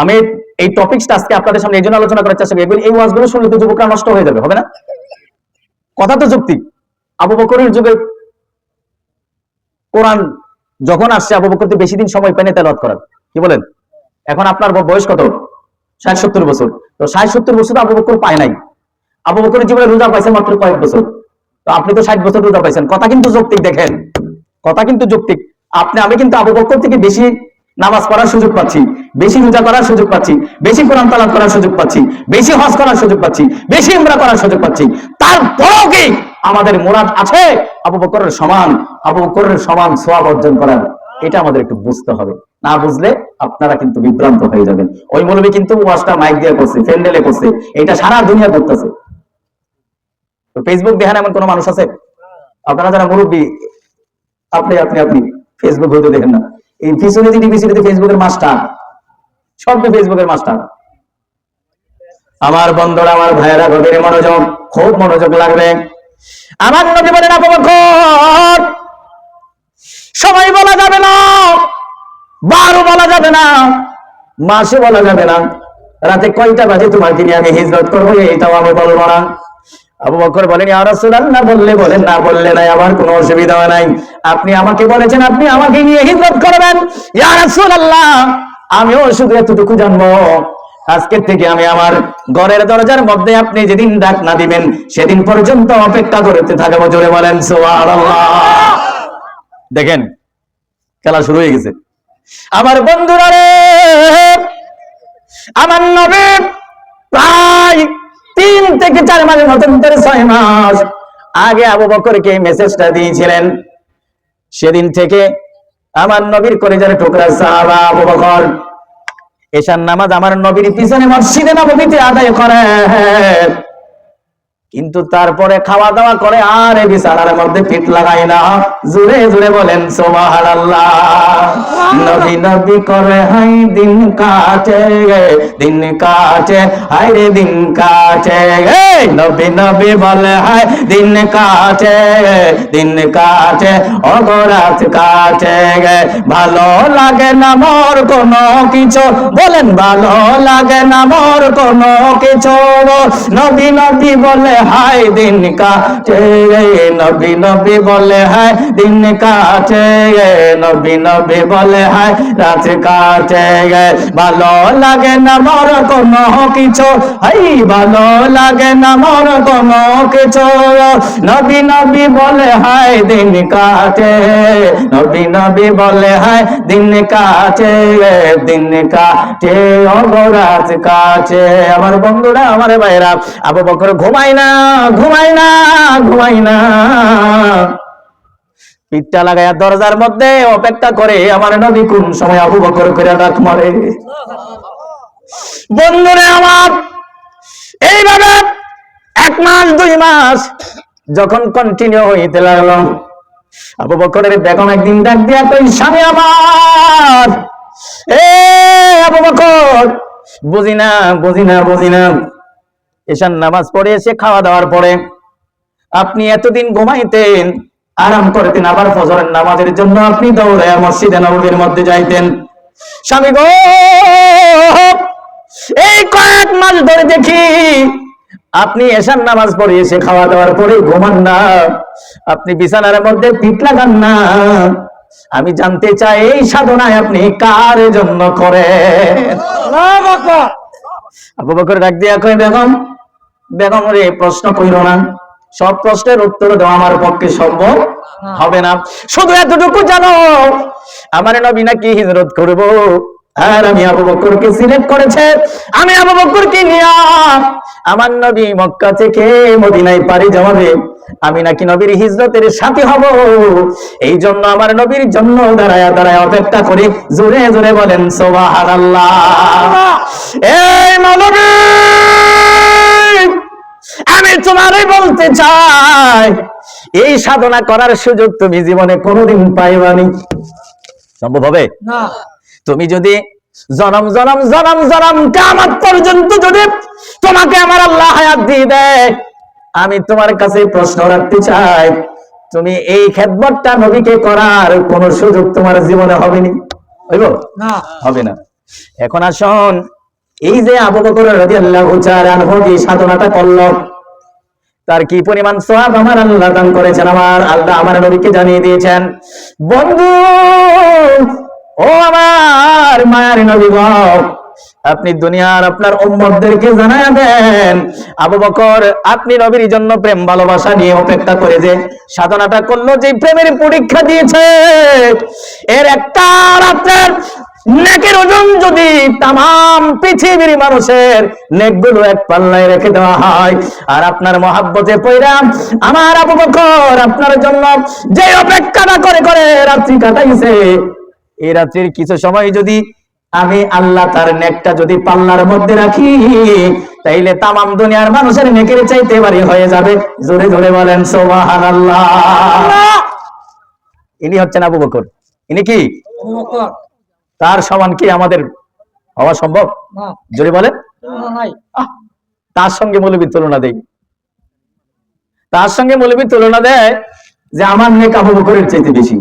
আমি এই টপিকসটা আজকে আপনাদের সামনে এই জন্য আলোচনা করার চেষ্টা করি। এই ওয়াজগুলো শুনলে তো যুবকরা নষ্ট হয়ে যাবে, হবে না? কথা তো যুক্তি। আবু বকরের যুগে কোরআন যখন আসছে, আবু বকর তো বেশি দিন সময় পায়নি তেলাওয়াত করার। কি বলেন? এখন আপনার বয়স কত? ষাট সত্তর বছর। তো ষাট সত্তর বছর তো আবু বকর পায় নাই। আবু বকরের জীবনে রোজা পাইছেন মাত্র কয়েক বছর। তো আপনি তো ষাট বছর রোজা পাইছেন। কথা কিন্তু যৌক্তিক, দেখেন। কথা কিন্তু যৌক্তিক। আপনি, আমি কিন্তু আবু বকর থেকে বেশি নামাজ পড়ার সুযোগ পাচ্ছি, বেশি রোজা করার সুযোগ পাচ্ছি, বেশি কোরআন তালাত করার সুযোগ পাচ্ছি, বেশি হজ করার সুযোগ পাচ্ছি, বেশি ইমরা করার সুযোগ পাচ্ছি। তারপরেও কি আমাদের মুরাদ আছে? আবু বকরের সমান, আবু বকরের সমান সোয়াব অর্জন করার। এটা আমাদের একটু বুঝতে হবে। না বুঝলে আপনারা কিন্তু বিভ্রান্ত হয়ে যাবেন। ওই মৌলবী কিন্তু ওয়াজটা মাইক দিয়ে করছে ফ্যান্ডেলে করছে। এটা সারা দুনিয়া করতেছে তো ফেসবুক দেখেন এমন কোন মানুষ আছে? আপনারা যারা মুরব্বী, আপনি আপনি আপনি ফেসবুক হয়তো দেখেন না। এই যে টিভিসিতে ফেসবুকের মাস্টার, সব তো ফেসবুকের মাস্টার। আমার বন্ধুরা, আমার ভাইয়েরা, গভীর মনোযোগ, খুব মনোযোগ লাগবে। আমার নবী বলেন বকর সময় বলা যাবে না, বারো বলা যাবে না, মাসে বলা যাবে না। রাতে কয়টা বাজে তোমার নিয়ে আমি হিজরত করব, এইটাও আমি বলব না। বললে বলেন, না বললে আমার কোনো অসুবিধা নাই। আপনি আমাকে বলেছেন, আপনি আমাকে নিয়ে করবেন। আমিও শুধু এতটুকু জানব। আজকের থেকে আমি আমার ঘরের দরজার মধ্যে আপনি যেদিন ডাক না দিবেন, সেদিন পর্যন্ত অপেক্ষা করতে থাকব, জোরে বলেন দেখেন, খেলা শুরু হয়ে গেছে। আমার বন্ধুরা রে, আমার নবী থেকে চার মাসের মতন ধরে ছয় মাস আগে আবু বকরকে মেসেজটা দিয়েছিলেন। সেদিন থেকে আমার নবীর করে যারা টুকরা সাহাবা আবু বকর এশার নামাজ আমার নবীর পিছনে মসজিদে নবীতে আদায় করে কিন্তু তারপরে খাওয়া দাওয়া করে আর বিছানার মধ্যে পিঠ লাগাই না। জুড়ে জুড়ে বলেন নবী নবী করে হাই দিন কাটে দিন কাটে হাই রে দিন কাটে নবী নবী বলে হাই দিন কাটে দিন কাটে, অগরাত কাটে ভালো লাগে না মোর কোনো কিছু, বলেন ভালো লাগে না মোর কোনো কিছু। নবী নবী বলে হাই দিন কাটে নবী নবী বলে হাই দিন কাটে নবী নবী বলে হাই রাত কাটে ভালো লাগে না মোর কোনো কিছু, হাই ভালো লাগে না মোর কোনো কিছু, নবী নবী বলে হাই দিন কাটে, নবী নবী বলে হাই দিন কাটে দিন কাটে অগরাত কাটে। আমার বন্ধুরা, আমার ভাইরা আবু বকর ঘুমাই না ঘুমাই না ঘুমাই না। পিঠটা দরজার মধ্যে অপেক্ষা করে আমার কোন সময় আবু বকর করে ডাক মারে। বন্ধুরে আমার, এইভাবে এক মাস, দুই মাস যখন কন্টিনিউ হইতে লাগল, আবু বকরের বেগম একদিন ডাক দিয়া কই স্বামী আমার, এ আবু বকর, বুঝি না, বুঝি না এসার নামাজ পড়ে এসে খাওয়া দাওয়ার পরে আপনি এতদিন ঘুমাইতেন আরাম করতেন আবার ফজরের নামাজের জন্য আপনি দৌড়ে মসজিদে নবীর মধ্যে যাইতেন। স্বামী গো এই কয়েক মাস ধরে দেখি আপনি এসার নামাজ পড়ে এসে খাওয়া দাওয়ার পরে ঘুমান না আপনি বিছানার মধ্যে পিঠ লাগান না। আমি জানতে চাই এই সাধনায় আপনি কার জন্য করেন? আবু বকর ডাক দিয়া কই বেগম বেগম রে প্রশ্ন কইর না। সব প্রশ্নের উত্তর দেওয়া আমার পক্ষে সম্ভব হবে না। শুধু এতটুকু জানো, আমার নবী নাকি হিজরত করব। আর আমি আবু বকরকে সিলেক্ট করেছে। আমি আবু বকরকে নিয়া আমার নবী মক্কা থেকে মদিনায় পাড়ি জমাবে। আমি নাকি নবীর হিজরতের সাথে হব। এই জন্য আমার নবীর জন্য দাঁড়ায় দাঁড়ায় অপেক্ষা করে জোরে জোরে বলেন, সোবাহানাল্লাহ। এই মানবী আমি তোমারই বলতে চাই এই সাধনা করার সুযোগ তুমি জীবনে কোনোদিন পাইবানি সম্ভব হবে? না। তুমি যদি জনম জনম জনম জনম কামাত পর্যন্ত যদি তোমাকে আমার আল্লাহ হায়াত দিয়ে দেয় আমি তোমার কাছে প্রশ্ন রাখতে চাই তুমি এই খেদমতটা নবীকে করার কোন সুযোগ তোমার জীবনে হবে নি হইব? না। হবে না। এখন আসুন এই যে আবু বকর রাদিয়াল্লাহু তাআলা আনহু যে সাধনাটা করল, তার কি পরিমাণ সওয়াব আমার আল্লাহ দান করেছেন, আমার আল্লাহ আমার নবীকে জানিয়ে দিয়েছেন, বন্ধু, ও আমার মায়ের নবী গো, আপনি দুনিয়ার আপনার উম্মতদেরকে জানায় দেন, আবু বকর, আপনি নবীর জন্য প্রেম, ভালোবাসা নিয়ে অপেক্ষা করে যে সাধনাটা করল, যে প্রেমের পরীক্ষা দিয়েছে, এর একটা আপনার নেকের ওজন যদি তাম পৃথিবীর মানুষের নেকগুলো এক পাল্লায় রেখে দেওয়া হয় আর আপনার মহাব্বতে পৈরাম আমার আবু বকর আপনার জন্য যে অপেক্ষাটা করে করে রাত্রি কাটাইছে এই রাত্রির কিছু সময় যদি আমি আল্লাহ তার নেকটা যদি পাল্লার মধ্যে রাখি তাইলে তামাম দুনিয়ার মানুষের নেকের চাইতে বাড়ি হয়ে যাবে। জোরে জোরে বলেন সোবাহান ইনি হচ্ছেন আবু বকর। ইনি কি? তার সমান কি আমাদের হওয়া সম্ভব? যদি জোরে বলেন। তার সঙ্গে মৌলবীর তুলনা দেয় তার সঙ্গে মৌলবীর তুলনা দেয় যে আমার মেয়ে কাবু বকরের চাইতে বেশি।